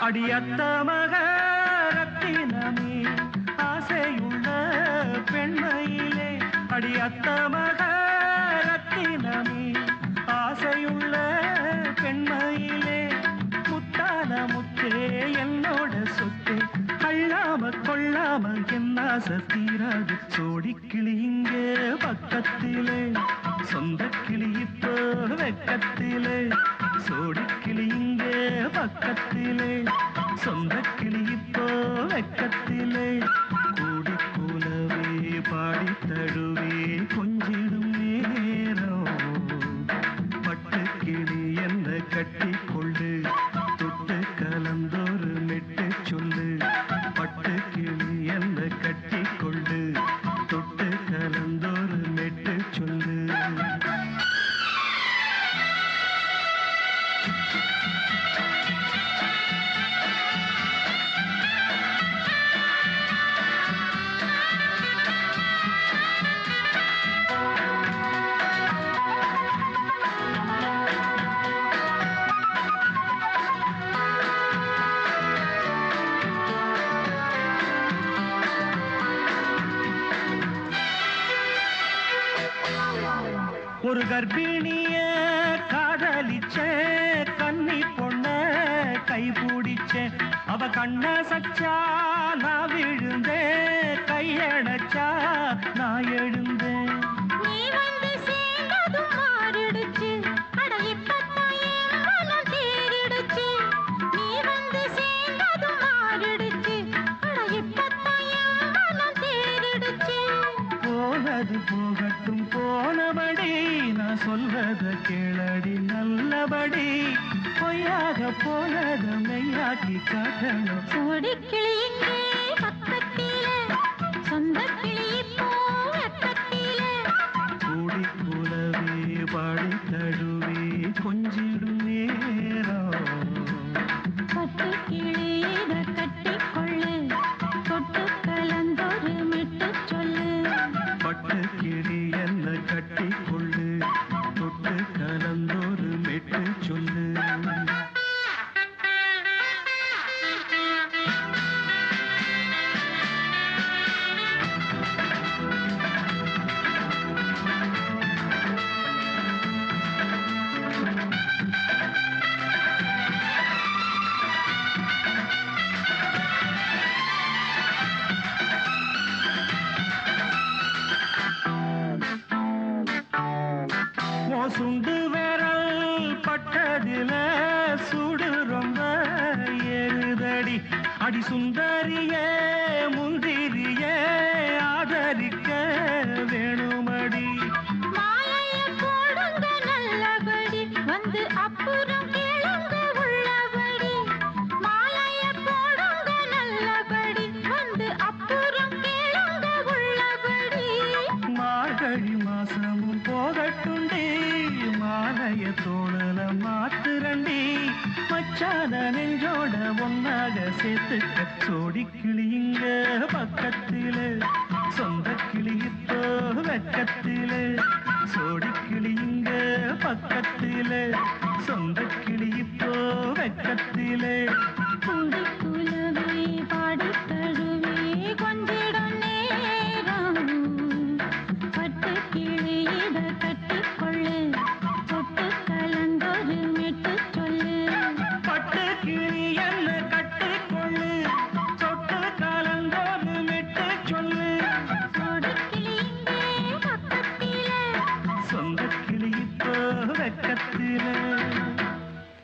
அடியத்த மக ரத்தினமே ஆசையுள்ள பெண்மையிலே அடியத்த மக என்ன தீராது சோடி கிளி இங்கே பக்கத்திலே. சொந்த கிளி இப்போ வெக்கத்திலே. சோடி கிளி இங்கே பக்கத்திலே. சொந்த கிளி இப்போ வெக்கத்திலே. கூடி கூலவே பாடி தழுவே ஒரு கர்ப்பிணிய காதலிச்ச கன்னி பொண்ண கை பிடிச்ச அவ கண்ண சச்சா நான் விழுந்தேன் கையடைச்சா நான் எழுந்தேன் நீ வந்து நல்லபடி பொய்யாக போனத மெய்யாக்கி காட்டணும். சோடி चुन பட்டதில சுடு ரொம்ப ஏறுதடி. அடி சுந்தரியே முந்தி மச்சான நெஞ்சோட ஒன்னாக சேர்த்துக்க சோடி கிளியுங்க பக்கத்திலே. சொந்த கிளி இப்போ சோடி கிளியுங்க பக்கத்திலே. சொந்த கிளி இப்போ வெக்கத்திலே.